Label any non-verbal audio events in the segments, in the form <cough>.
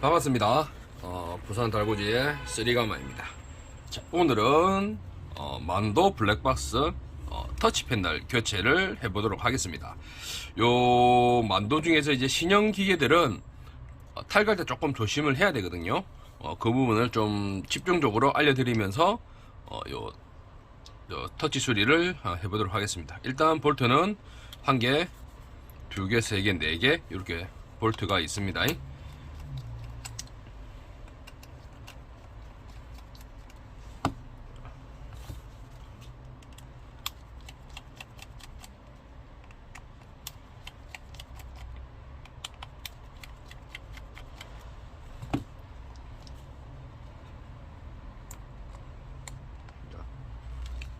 반갑습니다. 어, 부산 달구지의 쓰리가마입니다. 자, 오늘은 어, 만도 블랙박스 어, 터치 패널 교체를 해보도록 하겠습니다. 요 만도 중에서 이제 신형 기계들은 어, 탈갈 때 조금 조심을 해야 되거든요. 어, 그 부분을 좀 집중적으로 알려드리면서 어, 요, 요 터치 수리를 어, 해보도록 하겠습니다. 일단 볼트는 한 개, 두 개, 세 개, 네 개 이렇게 볼트가 있습니다.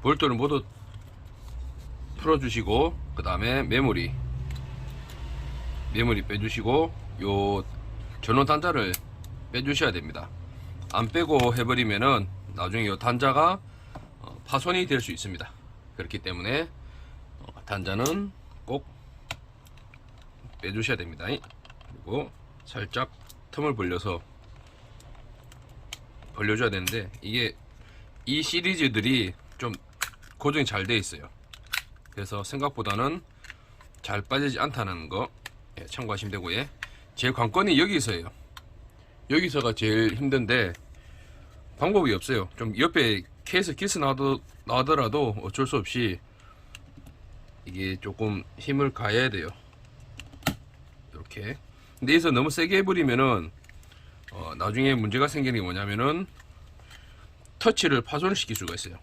볼트를 모두 풀어주시고 그 다음에 메모리. 메모리 빼주시고 요 전원 단자를 빼주셔야 됩니다. 안 빼고 해버리면은 나중에 요 단자가 어, 파손이 될 수 있습니다. 그렇기 때문에 어, 단자는 꼭 빼주셔야 됩니다. 그리고 살짝 틈을 벌려서 벌려줘야 되는데 이게 이 시리즈들이 좀 고정이 잘 돼 있어요. 그래서 생각보다는 잘 빠지지 않다는 거 예, 참고하시면 되고 예. 제일 관건이 여기서예요. 여기서가 제일 힘든데 방법이 없어요. 좀 옆에 케이스 키스 나도 나더라도 어쩔 수 없이 이게 조금 힘을 가해야 돼요. 이렇게. 근데 여기서 너무 세게 해버리면은 어, 나중에 문제가 생기는 게 뭐냐면은 터치를 파손시킬 수가 있어요.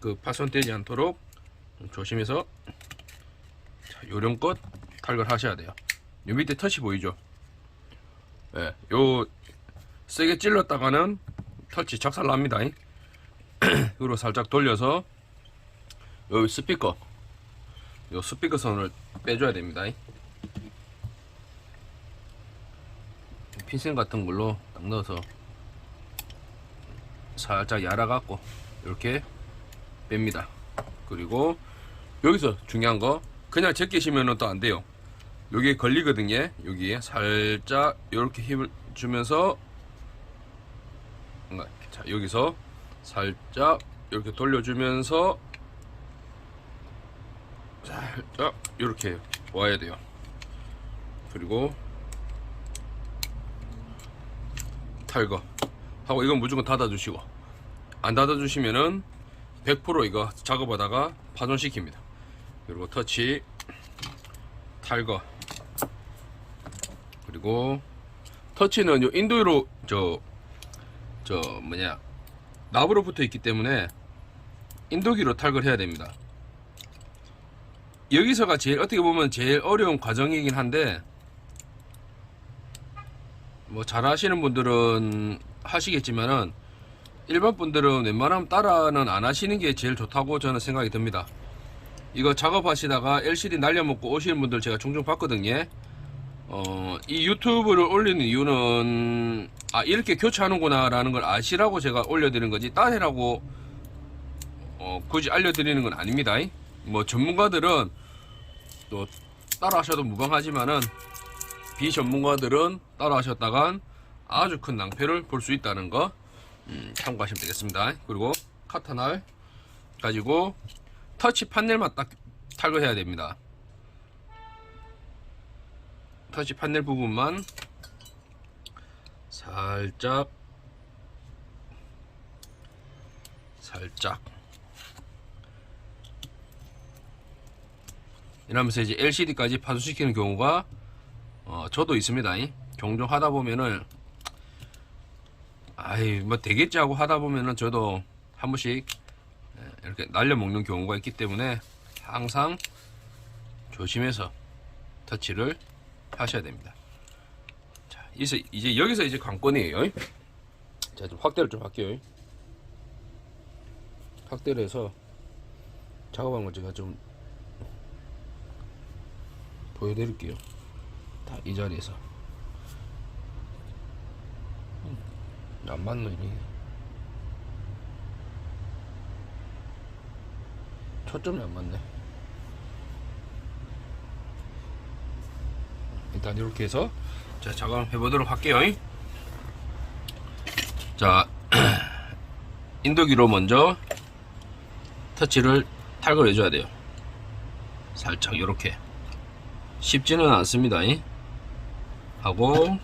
그 파손되지 않도록 좀 조심해서 자, 요령껏 탈걸 하셔야 돼요. 요 밑에 터치 보이죠? 예, 요 세게 찔렀다가는 터치 작살 납니다. <clears throat> 그리고 살짝 돌려서 요 스피커 요 스피커 선을 빼줘야 됩니다. 핀셋 같은 걸로 딱 넣어서 살짝 yar아갖고 이렇게 뺍니다. 그리고 여기서 중요한 거 그냥 제끼시면 또 안 돼요. 여기에 걸리거든요. 여기에 살짝 이렇게 힘을 주면서 자 여기서 살짝 이렇게 돌려주면서 살짝 이렇게 와야 돼요. 그리고 탈거 하고 이건 무조건 닫아주시고 안 닫아주시면은 100% 이거 작업하다가 파손시킵니다. 그리고 터치, 탈거, 그리고 터치는 요 인도로 저, 저 뭐냐 납으로 붙어 있기 때문에 인도기로 탈거를 해야 됩니다. 여기서가 제일 어떻게 보면 제일 어려운 과정이긴 한데 뭐 잘하시는 분들은 하시겠지만은 일반 분들은 웬만하면 따라는 안 하시는 게 제일 좋다고 저는 생각이 듭니다. 이거 작업하시다가 LCD 날려먹고 오시는 분들 제가 종종 봤거든요. 어, 이 유튜브를 올리는 이유는 아 이렇게 교체하는구나 라는 걸 아시라고 제가 올려드리는 거지 따해라고 어, 굳이 알려드리는 건 아닙니다. 뭐 전문가들은 또 따라 하셔도 무방하지만은 비전문가들은 따라 하셨다간 아주 큰 낭패를 볼 수 있다는 거 음, 참고하시면 되겠습니다. 그리고 카타날 가지고 터치 판넬만 딱 탈거해야 됩니다. 터치 판넬 부분만 살짝 살짝 이러면서 이제 LCD까지 파손시키는 경우가 어, 저도 있습니다. 종종 하다 보면은 아이 뭐 되겠지 하고 하다 보면은 저도 한 번씩 예, 이렇게 날려 먹는 경우가 있기 때문에 항상 조심해서 터치를 하셔야 됩니다. 자, 이제 이제 여기서 이제 관건이에요. 자, 좀 확대를 좀 할게요. 확대를 해서 작업한 걸 제가 좀 보여드릴게요. 다 이 자리에서 안 맞네 이게 초점이 안 맞네 일단 이렇게 해서 자, 작업해 보도록 할게요. 자, <clears throat> 인도기로 먼저 터치를 탈거해 줘야 돼요. 살짝 이렇게 쉽지는 않습니다. 하고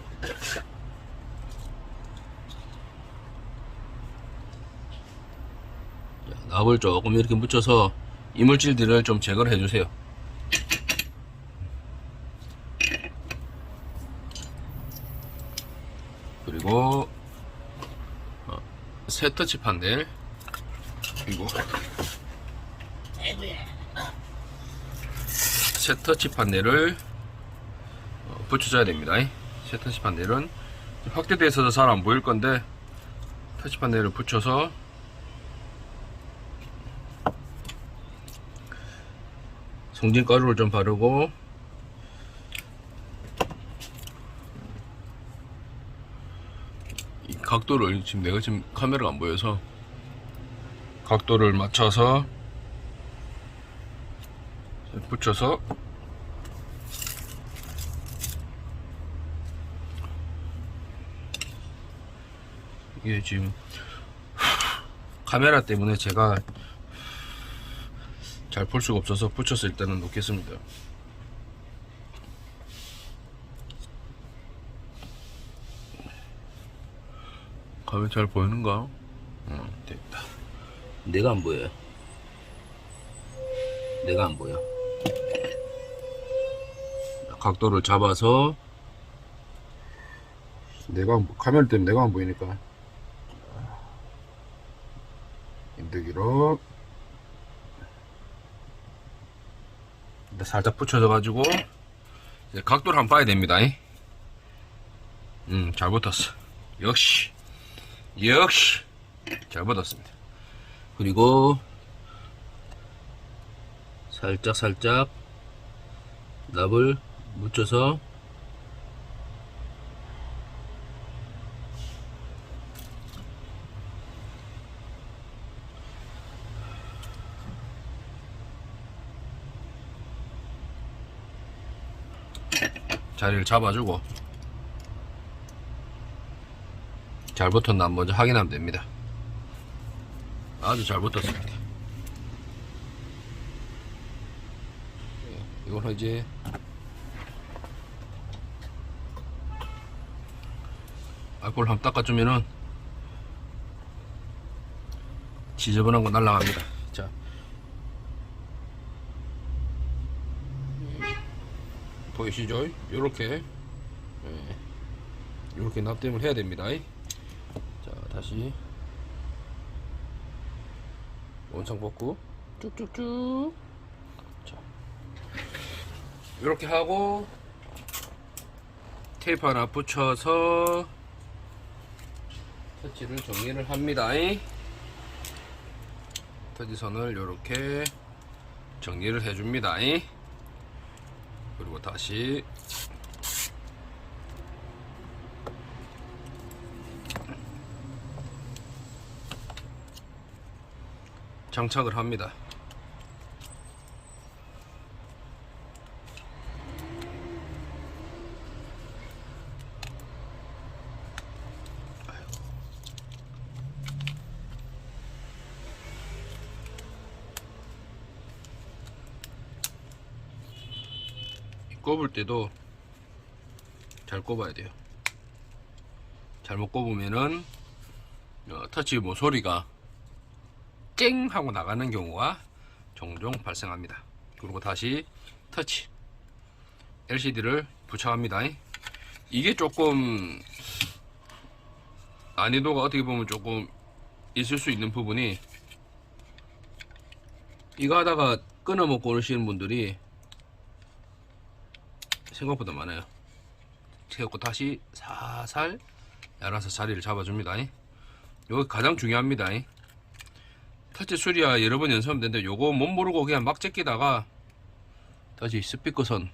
납을 조금 이렇게 묻혀서 이물질들을 좀 제거를 해주세요. 그리고 어, 새 터치 판넬 그리고 새 터치 판넬을 어, 붙여줘야 됩니다. 새 터치 판넬은 있어서 잘 안 보일 건데 터치 판넬을 붙여서 송진 가루를 좀 바르고. 이 각도를 지금 내가 지금 카메라가 안 보여서 각도를 맞춰서 붙여서 이게 지금 <laughs> 카메라 때문에 제가 잘볼 수가 없어서 붙여서 일단은 놓겠습니다. 가면 잘 보이는가? 어, 됐다. 내가 안 보여요. 내가 안 보여. 각도를 잡아서 내가 카메라 때문에 내가 안 보이니까 인대기로 일단 살짝 붙여져 가지고 이제 각도를 한번 봐야 됩니다. 음, 잘 붙었어. 역시 역시 잘 붙었습니다. 그리고 살짝 살짝 납을 묻혀서 자리를 잡아주고 잘 붙었나 먼저 확인하면 됩니다. 아주 잘 붙었습니다. 이걸 이제 알코올 한번 닦아주면은 지저분한 거 날라갑니다. 자, 보이시죠? 요렇게 이렇게 납땜을 해야 됩니다. 자, 다시 원상 복구 쭉쭉쭉 자, 이렇게 하고 테이프 하나 붙여서 터치를 정리를 합니다. 터지선을 이렇게 정리를 해줍니다. 다시 장착을 합니다. 꼽을 때도 잘 꼽아야 돼요. 잘못 꼽으면은 어, 터치 모서리가 쨍 하고 나가는 경우가 종종 발생합니다. 그리고 다시 터치 LCD를 부착합니다. 이게 조금 난이도가 어떻게 보면 조금 있을 수 있는 부분이 이거 하다가 끊어 먹고 오시는 분들이 생각보다 많아요. 채우고 다시 살살 알아서 자리를 잡아줍니다. 이거 가장 중요합니다. 터치 수리야 여러 번 연습하면 되는데 요거 못 모르고 그냥 막 제끼다가 다시 스피커선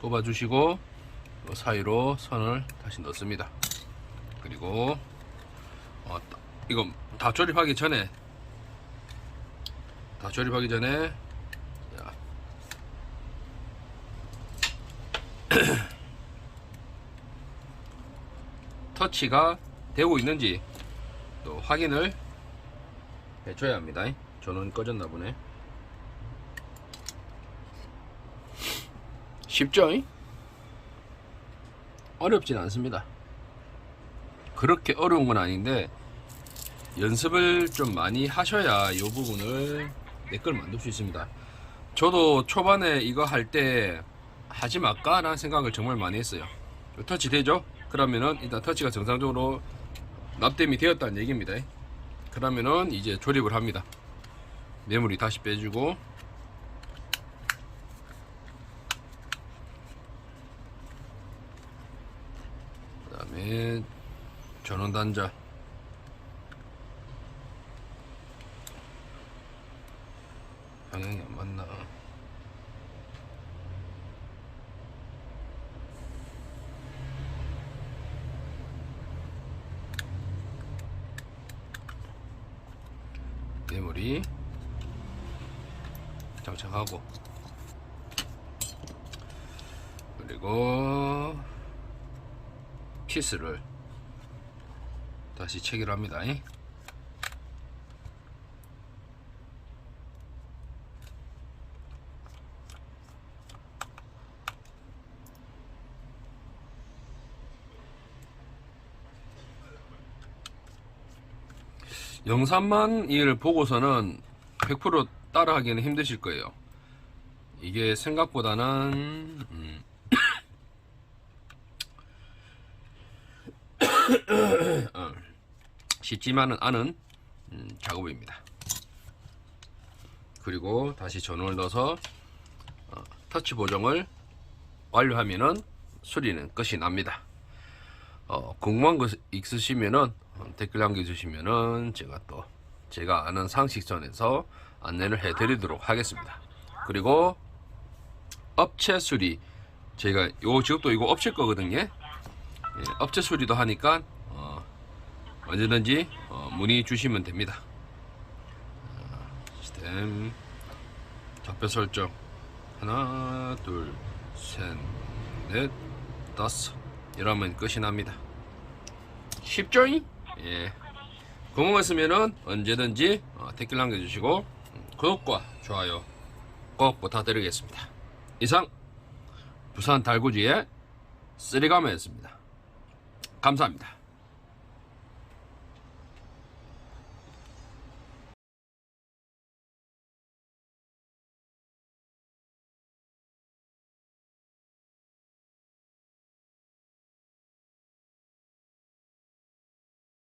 꼽아주시고 요 사이로 선을 다시 넣습니다. 그리고 어, 이거 다 조립하기 전에 자, 조립하기 전에 <clears throat> 터치가 되고 있는지 또 확인을 해줘야 합니다. 전원 꺼졌나 보네. 쉽죠? 어렵진 않습니다. 그렇게 어려운 건 아닌데 연습을 좀 많이 하셔야 이 부분을 내 걸 만들 수 있습니다. 저도 초반에 이거 할 때 하지 말까 라는 생각을 정말 많이 했어요. 터치 되죠? 그러면은 일단 터치가 정상적으로 납땜이 되었다는 얘기입니다. 그러면은 이제 조립을 합니다. 메모리 다시 빼주고 그 다음에 전원 단자 방향이 안 맞나 장착하고 그리고 피스를 다시 체결합니다. 영상만 이를 보고서는 100% 따라하기는 힘드실 거예요. 이게 생각보다는 음, 어, <coughs> 쉽지만은 않은 음, 작업입니다. 그리고 다시 전원을 넣어서 어, 터치 보정을 완료하면은 수리는 끝이 납니다. 어, 궁금한 거 있으시면은 어, 댓글 남겨주시면은 제가 또 제가 아는 상식선에서 안내를 해드리도록 하겠습니다. 그리고 업체 수리 제가 요 직업도 이거 업체 거거든요. 예, 업체 수리도 하니까 어, 언제든지 어, 문의 주시면 됩니다. 어, 시스템 좌표 설정 하나 둘셋넷 다섯 이러면 끝이 납니다. 쉽죠? 예. 궁금했으면은 언제든지 어, 댓글 남겨주시고 음, 구독과 좋아요 꼭 부탁드리겠습니다. 이상 부산 달구지의 쓰리가마였습니다. 감사합니다.